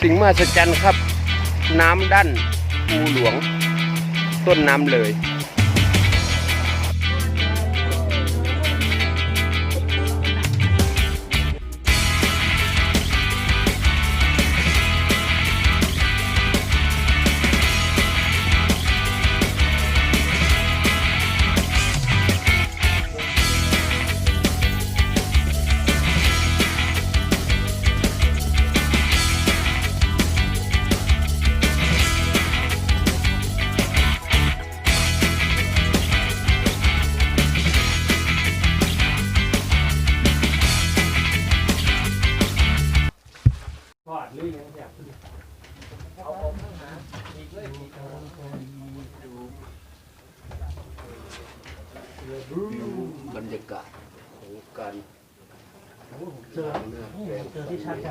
สิ่งมหัศจรรย์ครับ น้ำดั้นภูหลวง ต้นน้ำเลย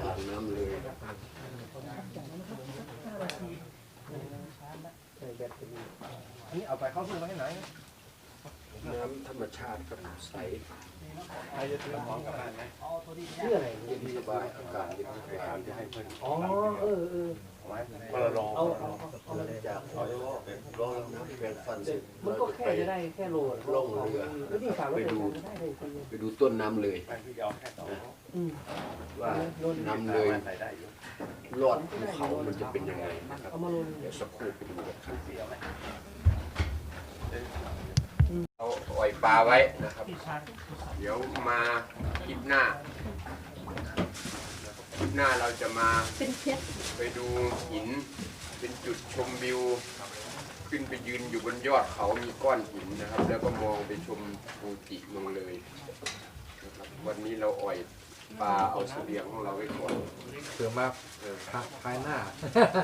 อที่ชัดจังอ่างน้ำเลยนนี้เอาไปเข้าซื้อมาให้ไหน น้ำธรรมชาติครับใสใครจะซื้อของกลับบ้านไหมเพื่ออะไรเย็นสบายอากาศเย็นสบายจะให้เพื่อนอ๋อเออเออคนลอาเอาเอาเอาหลังจากเราลองน้ำแปรงฟันสร็จมันก็แค่จะได้แค่โลล่องเรือแล้วนี่ฝากรถไปดูได้เลยคนเดียไปดูต้นน้ำเลย ว่าน้ำเลยใส่ได้อยู่ลอดภูเขามันจะเป็นยังไงนะครับเดี๋ยวสักครู่ไปดูกันครับเสียวไหมเราปล่อยปลาไว้นะครับ เดี๋ยวมาคลิปหน้าคลิปหน้าเราจะมาไปดูหิน เป็นจุดชมวิว ขึ้นไปยืนอยู่บนยอดเขามีก้อนหินนะครับ แล้วก็มองไปชมภูจิเมืองเลยนะครับวันนี้เราอ่อย ปลาเอาเสบียงของเราไว้ก่อนเผื่อมาเออภายหน้า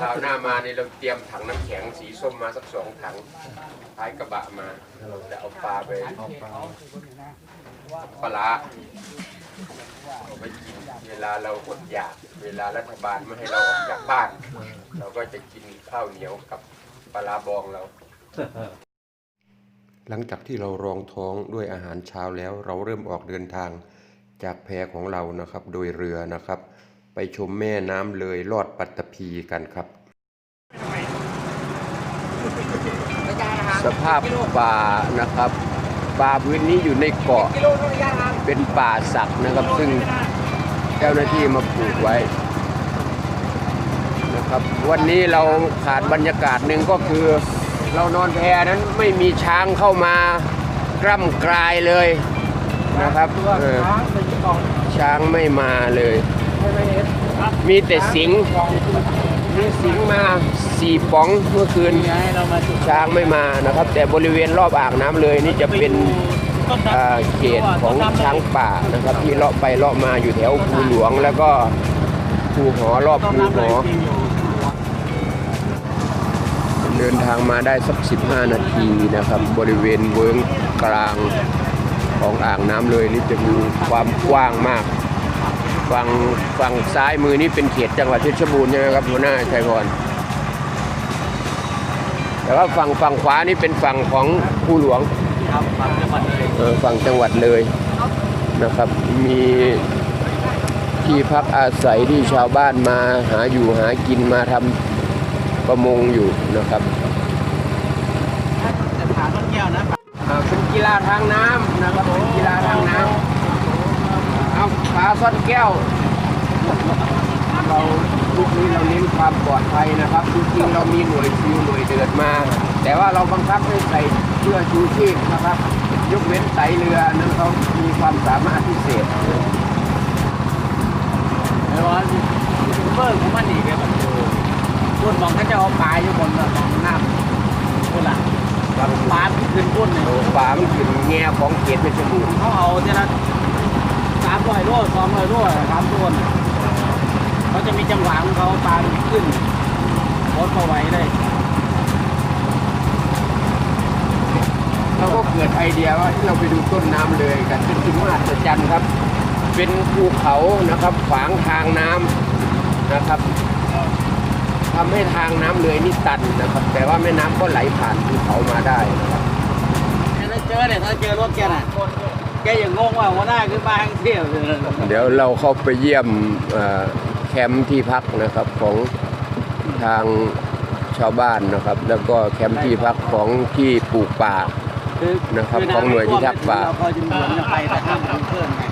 คราวหน้ามานี่เราเตรียมถังน้ำแข็งสีส้มมาสักสองถังท้ายกระบะมาเราจะเอาปลาไปเอาปลาปลาร้าเอาไปกินเวลาเราอดอยากเวลารัฐบาลไม่ให้เราออกจากบ้าน เราก็จะกินข้าวเหนียวกับปลาร้าบองเรา หลังจากที่เรารองท้องด้วยอาหารเช้าแล้วเราเริ่มออกเดินทาง จากแพของเรานะครับ โดยเรือนะครับ ไปชมแม่น้ำเลยลอดปัตตภีกันครับ สภาพป่านะครับป่าพื้นนี้อยู่ในเกาะเป็นป่าสักนะครับ ซึ่งเจ้าหน้าที่มาปลูกไว้นะครับวันนี้เราขาดบรรยากาศหนึ่งก็คือ เรานอนแพนั้นไม่มีช้างเข้ามากร่ำกลายเลย นะครับเออช้างเป็นกองช้างไม่มาเลยใช่ไหมเอสมีแต่สิงห์มีสิงห์มาสี่ป๋องเมื่อคืนไงเรามาจุดช้างไม่มานะครับ แต่บริเวณรอบอ่างน้ำเลยนี่จะเป็นอ่าเขตของช้างป่านะครับ ที่เลาะไปเลาะมาอยู่แถวภูหลวงแล้วก็ภูหอรอบภูหอเดินทางมาได้สัก 15 นาทีนะครับ บริเวณเวิ้งกลาง ของอ่างน้ำเลยนี่จะมีความกว้างมาก ฝั่งฝั่งซ้ายมือนี่เป็นเขตจังหวัดเพชรบูรณ์ใช่ไหมครับหัวหน้าชัยพรแต่ว่าฝั่งฝั่งขวานี่เป็นฝั่งของภูหลวงครับฝั่งจังหวัดเลยเออฝั่งจังหวัดเลยนะครับ มีที่พักอาศัยที่ชาวบ้านมาหาอยู่หากินมาทำประมงอยู่นะครับจะผ่านต้นแก้วนะอ่าเป็น กีฬาทางน้ำนะครับเป็นกีฬาทางน้ำเอาปลาซ่อนแก้ว เราลูกนี้เราเน้นความปลอดภัยนะครับจริงๆเรามีหน่วยซิลหน่วยเดือดมา แต่ว่าเราบังคับให้ใส่เสื้อชูชีพนะครับ ยกเว้นไตเรือนั้นเขามีความสามารถพิเศษไอ้วอนเบิร์ของมันอีกเลยแบบพุ่นมองก็จะเอาปลาอยู่บนมองน้ำ ล่ะปลาที่ขึ้นพุ่นเนี่ยโอ้ปลามันขึ้นแง่ของเขตเพชรบูรณ์เขาเอาเท่านั้นสามร้อยโลสองร้อยโลครับทุกคนเขาจะมีจังหวะของเขาปลาขึ้นรถเขาไว้เลยเราก็เกิดไอเดียว่าที่เราไปดูต้นน้ำเลยกันเป็นสิ่งมหัศจรรย์ครับ เป็นภูเขานะครับขวางทางน้ำนะครับ ทำให้ทางน้ำเลยนี่ตันนะครับ แต่ว่าแม่น้ำก็ไหลผ่านภูเขามาได้นะครับถ้าเจอเนี่ยถ้าเจอรถแกน่ะแกอย่างงงว่าหัวหน้าคือมาทางเที่ยวเลยเดี๋ยวเราเข้าไปเยี่ยมเอ่อแคมป์ที่พักนะครับของทางชาวบ้านนะครับ แล้วก็แคมป์ที่พักของที่ปลูกป่าคือนะครับของหน่วยพิทักษ์ป่าเราคอยจะมีจะไปแต่ห้ามทำเพิ่มไง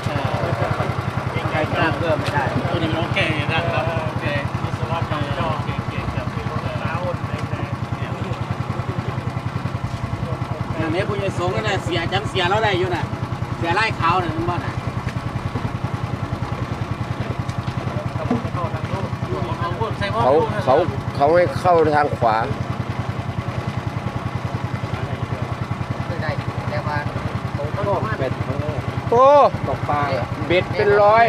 ใครจ้างเพิ่มไม่ได้ตัวนี้มันโอเคนะครับโอเคมีสล็อตของจอเก่งๆกับเป็นร้าวในในเนี่ย อย่างนี้ผู้ใหญ่สงฆ์ก็น่ะเสียจำเสียแล้วได้อยู่น่ะ เสียไล่เขาน่ะมันบ่น่ะเอาพวกใส่พ่อเขาเขาเขาให้เข้าทางขวาเป็ดโอ้ตกปลาเบ็ดเป็นร้อย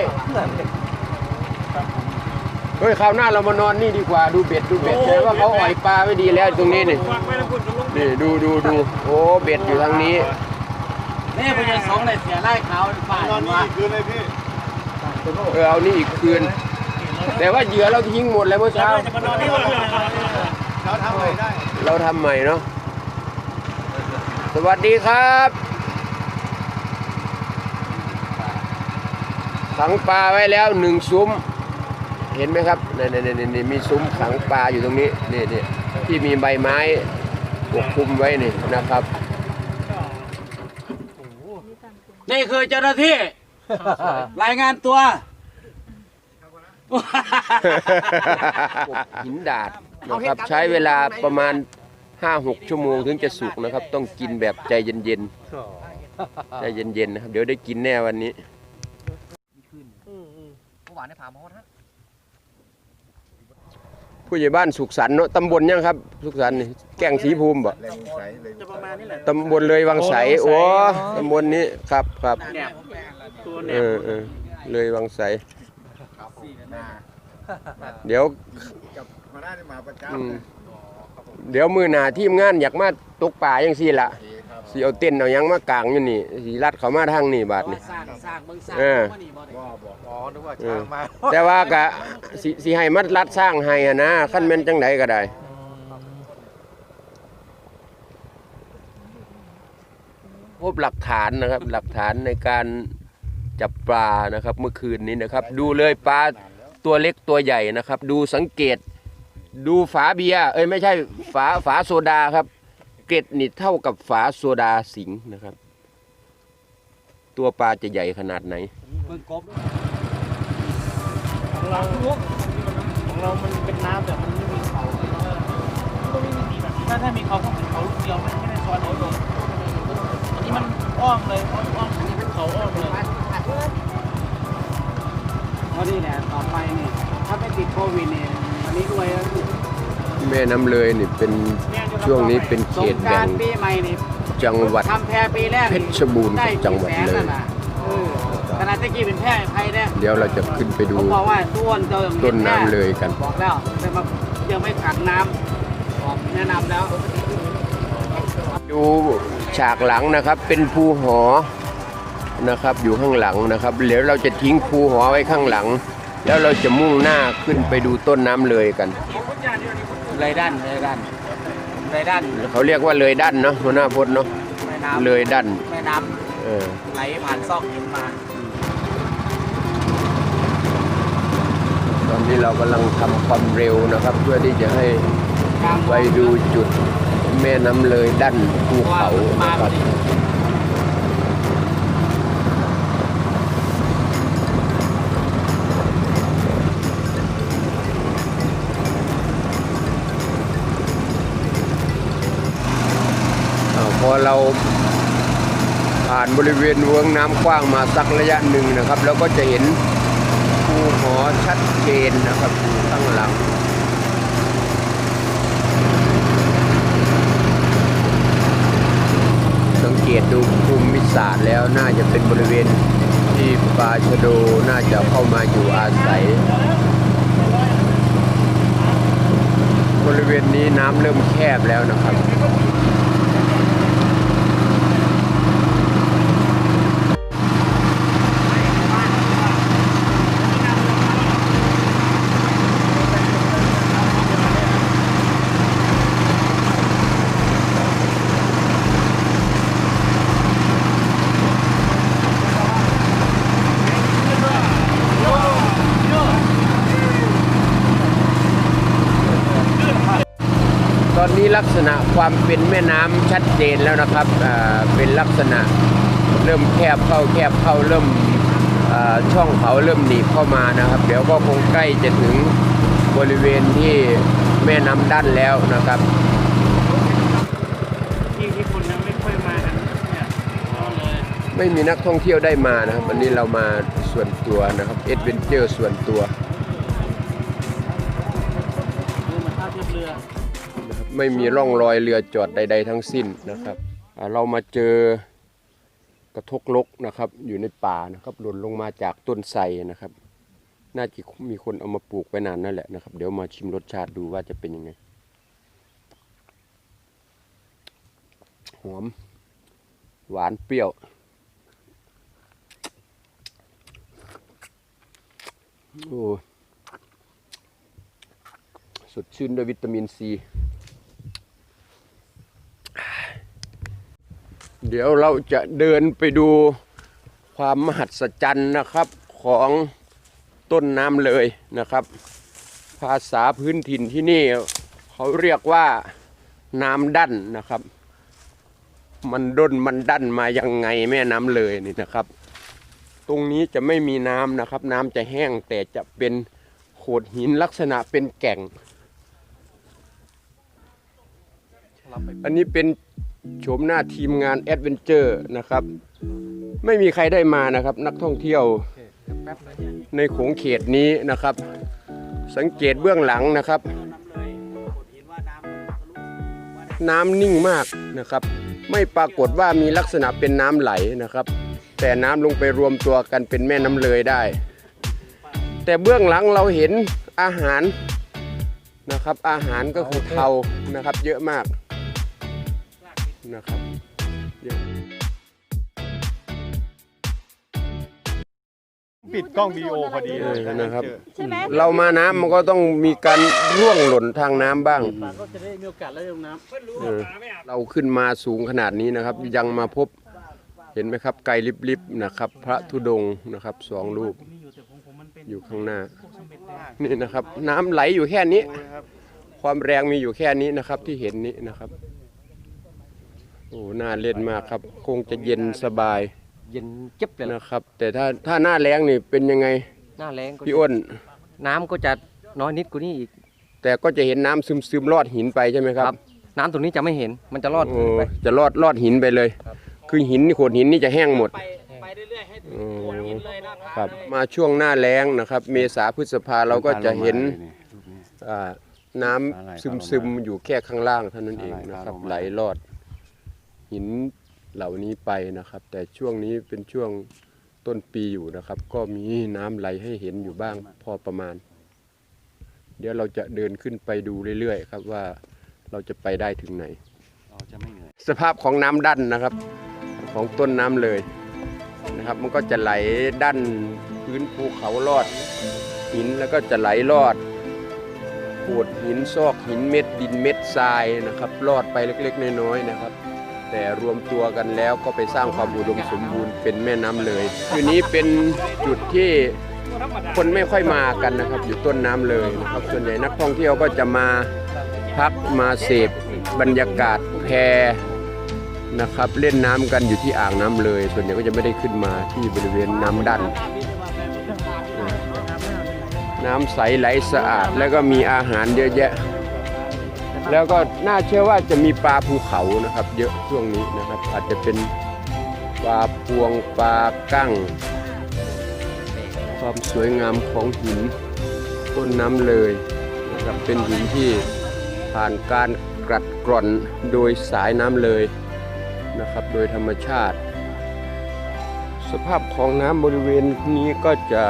เฮ้ยคราวหน้าเรามานอนนี่ดีกว่าดูเบ็ดดูเบ็ดแต่ว่าเขาอ่อยปลาไม่ดีแล้วตรงนี้นี่ วางไว้แล้วคุณจะลงนี่ดูดูดูโอ้เบ็ดอยู่ทางนี้ นี่ผู้ใหญ่สงฆ์เลยเสียไล่เขาฝ่ายว่าคืนเลยพี่เออเอานี่อีกคืน แต่ว่าเหยื่อเราทิ้งหมดแล้วเมื่อเช้าจะมานอนนี่วันเลยเราทำอะไรได้ เราทำใหม่เนาะ สวัสดีครับ ขังปลาไว้แล้วหนึ่งซุ้ม เห็นไหมครับนี่นี่นี่นี่มีซุ้มขังปลาอยู่ตรงนี้นี่นี่ที่มีใบไม้ ปกคลุมไว้นี่นะครับ นี่คือเจ้าหน้าที่ รายงานตัว หินดาดนะครับ ใช้เวลาประมาณ 5-6 ชั่วโมงถึงจะสุกนะครับ ต้องกินแบบใจเย็นๆใจเย็นๆนะครับ เดี๋ยวได้กินแน่วันนี้หวานในผามอสฮะ ผู้ใหญ่บ้านสุขสันต์เนาะตำบลยังครับ สุขสันต์นี่แก้งสีภูมิบ่แรงใสเลยจะประมาณนี้แหละตำบลเลยวังใสโอ้ตำบลนี้ครับครับเนี่ยตัวแนเอบอเออเลยวังใสเดี๋ยวกับมาหน้าที่มาประจอืมเดี๋ยวมือหน้าทีมงานอยากมาตกป่ายังสี่ละ สิเอาเต้นเอาหยังมากางอยู่นี่สีรัดเขามาทางนี่บาดนี่ สร้างสร้างเบิ่งสร้างเออมานี่บ่ได้ว่าบอกอ๋อนึกว่าช้างมา แต่ว่ากะสิสิให้มัดรัดสร้างให้อะนะขั้นแม่นจังไดก็ได้ พบหลักฐานนะครับ หลักฐานในการจับปลานะครับ เมื่อคืนนี้นะครับ ดูเลยปลาตัวเล็กตัวใหญ่นะครับ ดูสังเกต ดูฝาเบียร์เอ้ยไม่ใช่ฝาฝาโซดาครับ เกล็ดนี่เท่ากับฝาโซดาสิงห์นะครับ ตัวปลาจะใหญ่ขนาดไหนเบิ่งกบของเราของเรา มันเป็นน้ำแต่มันไม่มีเขาก็ไม่มีสีแบบนี้ถ้าถ้ามีเขาก็เป็นเขาลูกเดียวไม่ไม่ได้ซ้อนเลยลงอันนี้มันอ้อมเลยอ้อมอ้อมอันนี้เป็นเขาอ้อมเลยเพราะนี่แหละต่อไปนี่ถ้าไม่ติดโควิดเนี่ยอันนี้รวยแล้ว แม่น้ำเลยนี่เป็นช่วงนี้เป็นเขสงตกแบ่รางรปีใหม่นี่จังหวัดทำแพรปีแรกเพชรบูรณ์ได้จังหวัดเลยกี่แสนน่ะเออขนาดตะกี้เป็นแพร่ไทยเนี่ยเดี๋ยวเราจะขึ้นไปดูผมบอกว่าต้นเดิมต้นน้ำเลยกัน บอกแล้วแต่มายังไม่ขังน้ำบอกแนะนำแล้ว ดูฉากหลังนะครับเป็นภูหอนะครับ อยู่ข้างหลังนะครับเดี๋ยวเราจะทิ้งภูหอไว้ข้างหลัง แล้วเราจะมุ่งหน้าขึ้นไปดูต้นน้ำเลยกัน ไรด้านไรด้านไรด้านเขาเรียกว่าเลยดันเนาะหัวหน้าพจน์เนาะแม่น้ำเลยดันแม่น้เออำไหลผ่านซอกหินมาตอนนี้เรากำลังทำความเร็วนะครับ เพื่อที่จะให้ทางไปดูจุดแม่น้ำเลยดันภูเขามานะคพอรับดีอาพอ เราผ่านบริเวณเวงน้ำกว้างมาสักระยะหนึ่งนะครับเราก็จะเห็นภูหอชัดเจนนะครับอยู่ข้างหลังสังเกตดูภูมิศาสตร์แล้วน่าจะเป็นบริเวณที่ปลาชะโดน่าจะเข้ามาอยู่อาศัย บริเวณนี้น้ำเริ่มแคบแล้วนะครับ ลักษณะความเป็นแม่น้ำชัดเจนแล้วนะครับเป็นลักษณะเริ่มแคบเข้าแคบเข้าเริ่มช่องเขาเริ่มหนีบเข้ามานะครับ เดี๋ยวก็คงใกล้จะถึงบริเวณที่แม่น้ำด้านแล้วนะครับที่ที่คนยังไม่ค่อยมากันเนี่ยเลยไม่มีนักท่องเที่ยวได้มานะครับวันนี้เรามาส่วนตัวนะครับเอ็ดเวนเจอร์ส่วนตัว ไม่มีร่องรอยเรือจอดใด ๆ ทั้งสิ้นนะครับเรามาเจอกระทกลกนะครับ อยู่ในป่านะครับหล่นลงมาจากต้นไทรนะครับ น่าจะมีคนเอามาปลูกไว้นานนั่นแหละนะครับ เดี๋ยวมาชิมรสชาติดูว่าจะเป็นยังไงหอมหวานเปรี้ยวโอ้สดชื่นด้วยวิตามินซี เดี๋ยวเราจะเดินไปดูความมหัศจรรย์นะครับของต้นน้ำเลยนะครับ ภาษาพื้นถิ่นที่นี่เขาเรียกว่าน้ำดั้นนะครับ มันด้นมันดั้นมายังไงแม่น้ำเลยนี่นะครับ ตรงนี้จะไม่มีน้ำนะครับ น้ำจะแห้งแต่จะเป็นโขดหินลักษณะเป็นแก่ง อันนี้เป็นโฉมหน้าทีมงานแอดเวนเจอร์นะครับ ไม่มีใครได้มานะครับ นักท่องเที่ยวในโขงเขตนี้นะครับ สังเกตเบื้องหลังนะครับน้ำเลยกดเห็นว่าน้ำมันทะลุมาได้น้ำนิ่งมากนะครับ ไม่ปรากฏว่ามีลักษณะเป็นน้ำไหลนะครับ แต่น้ำลงไปรวมตัวกันเป็นแม่น้ำเลยได้ แต่เบื้องหลังเราเห็นอาหารนะครับ อาหารก็คือเทานะครับ เยอะมาก นะครับเยอะปิดกล้องวีดีโอพอดีเออนะครับ ใช่ไหมเรามาน้ำมันก็ต้องมีการร่วงหล่นทางน้ำบ้าง ปลาก็จะได้มีโอกาสแล้วลงน้ำเออเราขึ้นมาสูงขนาดนี้นะครับ ยังมาพบเห็นไหมครับ ไกลลิบๆนะครับ พระธุดงค์นะครับสองรูปผมมีอยู่แต่ของผมมันเป็นอยู่ข้างหน้าพวกสำเร็จได้นี่นะครับ น้ำไหลอยู่แค่นี้ ความแรงมีอยู่แค่นี้นะครับที่เห็นนี้นะครับ โอ้น่าเล่นมากครับ คงจะเย็นสบายเย็นเจ็บเลยล่ะนะครับ แต่ถ้าถ้าหน้าแรงนี่เป็นยังไงหน้าแรงก็พี่อ้น น้ำก็จะน้อยนิดกว่านี้อีกแต่ก็จะเห็นน้ำซึมซึมๆลอดหินไปใช่ไหมครับครับน้ำตรงนี้จะไม่เห็นมันจะรอดโอ้ไปจะลอดลอดหินไปเลย คือหินโขดหินนี่จะแห้งหมดไปไปเรื่อยๆให้ถึงอืมโคนหินเลยหน้าผาครับเลยมาช่วงหน้าแล้งนะครับ เมษาพฤษภาเราก็จะเห็นอ่าน้ำซึมซึมๆอยู่แค่ข้างล่างเท่านั้นเองนะครับ ไหลลอด หินเหล่านี้ไปนะครับ แต่ช่วงนี้เป็นช่วงต้นปีอยู่นะครับ ก็มีน้ำไหลให้เห็นอยู่บ้างพอประมาณ เดี๋ยวเราจะเดินขึ้นไปดูเรื่อยๆครับว่าเราจะไปได้ถึงไหน เราจะไม่เหนื่อย สภาพของน้ำดันนะครับ ของต้นน้ำเลยนะครับ มันก็จะไหลดันพื้นภูเขาลอด หินแล้วก็จะไหลลอดโขดหินซอกหินเม็ดดินเม็ดทรายนะครับลอดไปเล็กๆน้อยๆนะครับ แต่รวมตัวกันแล้วก็ไปสร้างความอุดมสมบูรณ์เป็นแม่น้ำเลยอยู่นี้เป็นจุดที่คนไม่ค่อยมากันนะครับ อยู่ต้นน้ำเลยนะครับส่วนใหญ่นักท่องเที่ยวก็จะมาพักมาเสพบรรยากาศแพนะครับเล่นน้ำกันอยู่ที่อ่างน้ำเลย ส่วนใหญ่ก็จะไม่ได้ขึ้นมาที่บริเวณน้ำดัน น้ำใสไหลสะอาดแล้วก็มีอาหารเยอะแยะ แล้วก็น่าเชื่อว่าจะมีปลาภูเขานะครับ เยอะช่วงนี้นะครับ อาจจะเป็นปลาพวงปลากั้ง ความสวยงามของหินต้นน้ำเลยนะครับเป็นหินที่ผ่านการกรัดกร่อนโดยสายน้ำเลยนะครับ โดยธรรมชาติ สภาพของน้ำบริเวณนี้ก็จะ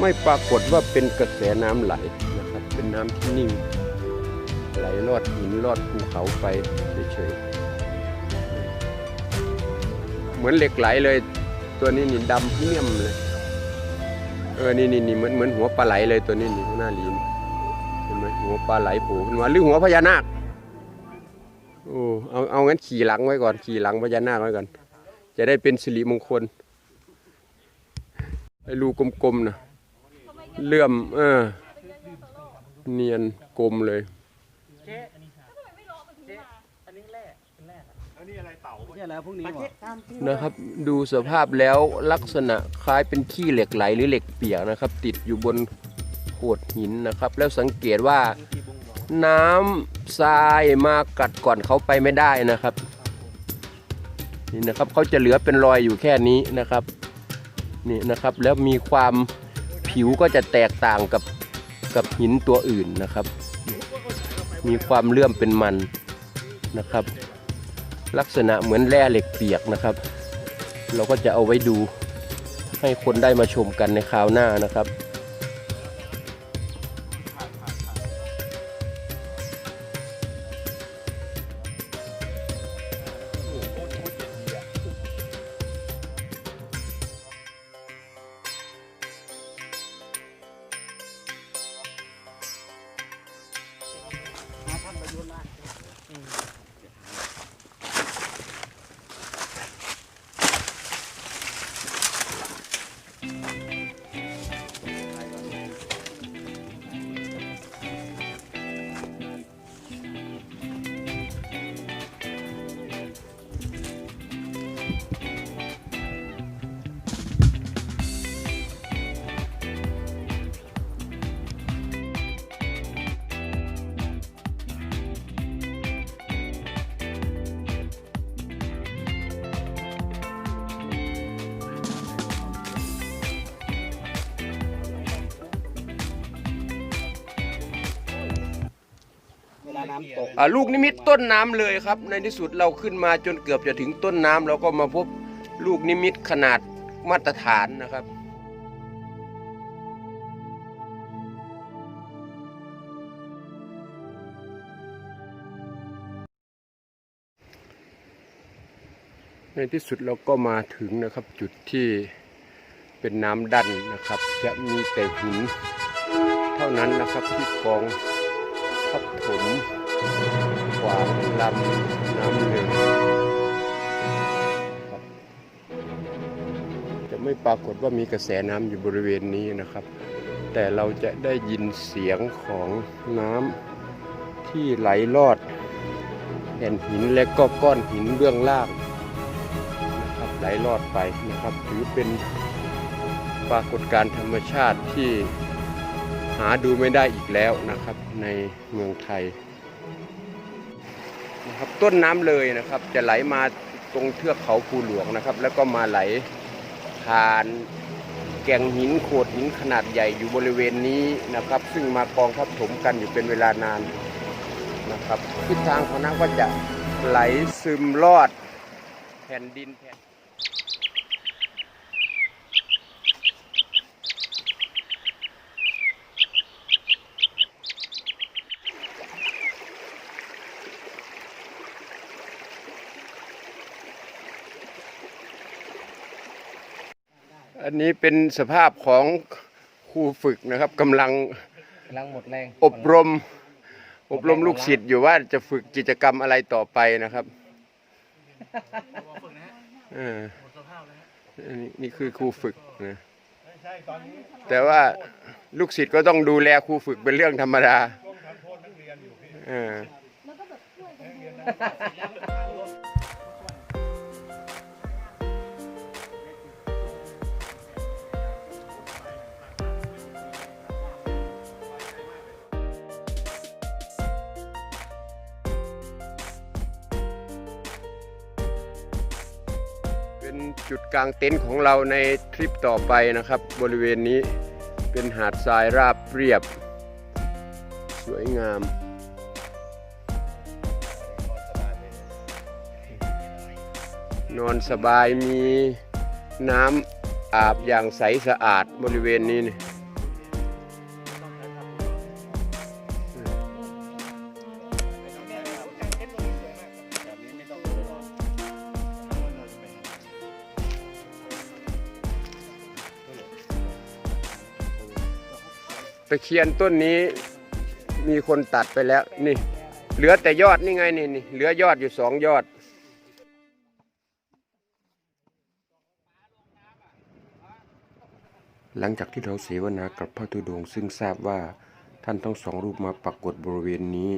ไม่ปรากฏว่าเป็นกระแสน้ำไหลนะครับ เป็นน้ำที่นิ่ง ไหลลอดหินลอดภูเขาไปเฉยๆเหมือนเหล็กไหลเลย ตัวนี้นี่ดำเมี่ยมเลย เออนี่นี่นี่เหมือนเหมือนหัวปลาไหลเลยตัวนี้นี่หน้าลีนเห็นไหมหัวปลาไหลโผล่ขึ้นมาหรือหัวพญานาคโอ้เอาเอางั้นขี่หลังไว้ก่อนขี่หลังพญานาคไว้ก่อนจะได้เป็นสิริมงคลไอ้รูกลมๆนะเลื่อมเออเนียนกลมเลย จ๊อันนี้ครับทำไมไม่รอไปถึงมาอันนี้แร่เป็นนี่อะไรเต่าไม่ใช่ล้พวกนี้นะครับ ดูสภาพแล้วลักษณะคล้ายเป็นขี้เหล็กไหลหรือเหล็กเปียกนะครับ ติดอยู่บนโขดหินนะครับ แล้วสังเกตว่าน้ำทรายมากัดก่อนเขาไปไม่ได้นะครับนี่นะครับเขาจะเหลือเป็นรอยอยู่แค่นี้นะครับนี่นะครับแล้วมีความผิวก็จะแตกต่างกับกับหินตัวอื่นนะครับ มีความเลื่อมเป็นมันนะครับ ลักษณะเหมือนแร่เหล็กเปียกนะครับ เราก็จะเอาไว้ดูให้คนได้มาชมกันในคราวหน้านะครับ เวลาตกอ่าลูกนิมิตต้นน้ำเลยครับ ในที่สุดเราขึ้นมาจนเกือบจะถึงต้นน้ำเราก็มาพบลูกนิมิตขนาดมาตรฐานนะครับในที่สุดเราก็มาถึงนะครับจุดที่เป็นน้ำดันนะครับ จะมีแต่หินเท่านั้นนะครับที่กองทับถม ขวางลำน้ำเลยครับจะไม่ปรากฏว่ามีกระแสน้ำอยู่บริเวณนี้นะครับ แต่เราจะได้ยินเสียงของน้ำที่ไหลลอดแผ่นหินและก็ก้อนหินเบื้องล่างนะครับไหลลอดไปนะครับ ถือเป็นปรากฏการณ์ธรรมชาติที่หาดูไม่ได้อีกแล้วนะครับในเมืองไทย นะครับต้นน้ำเลยนะครับ จะไหลมาตรงเทือกเขาภูหลวงนะครับ แล้วก็มาไหลผ่านแก่งหินโขดหินขนาดใหญ่อยู่บริเวณนี้นะครับ ซึ่งมากองทับถมกันอยู่เป็นเวลานานนะครับทิศทางของน้ำก็จะไหลซึมลอดแผ่นดินแผ่น อันนี้เป็นสภาพของครูฝึกนะครับกำลังกำลังหมดแรงอบรม อบรมลูกศิษย์อยู่ว่าจะฝึกกิจกรรมอะไรต่อไปนะครับเอออันนี้นี่คือครูฝึกนะแต่ว่าลูกศิษย์ก็ต้องดูแลครูฝึกเป็นเรื่องธรรมดาเออ จุดกลางเต็นท์ของเราในทริปต่อไปนะครับ บริเวณนี้เป็นหาดทรายราบเรียบ สวยงามนอนสบายมีน้ำอาบอย่างใสสะอาดบริเวณนี้นี่ ตะเคียนต้นนี้มีคนตัดไปแล้วนี่ เหลือแต่ยอดนี่ไงนี่นี่เหลือยอดอยู่สองยอด หลังจากที่เราเสวนากับพระธุดงค์ซึ่งทราบว่าท่านทั้งสองรูปมาปรากฏบริเวณนี้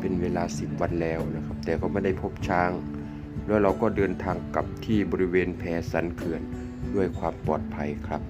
เป็นเวลาสิบวันแล้วนะครับ แต่ก็ไม่ได้พบช้าง แล้วเราก็เดินทางกลับที่บริเวณแพสันเขื่อนด้วยความปลอดภัยครับ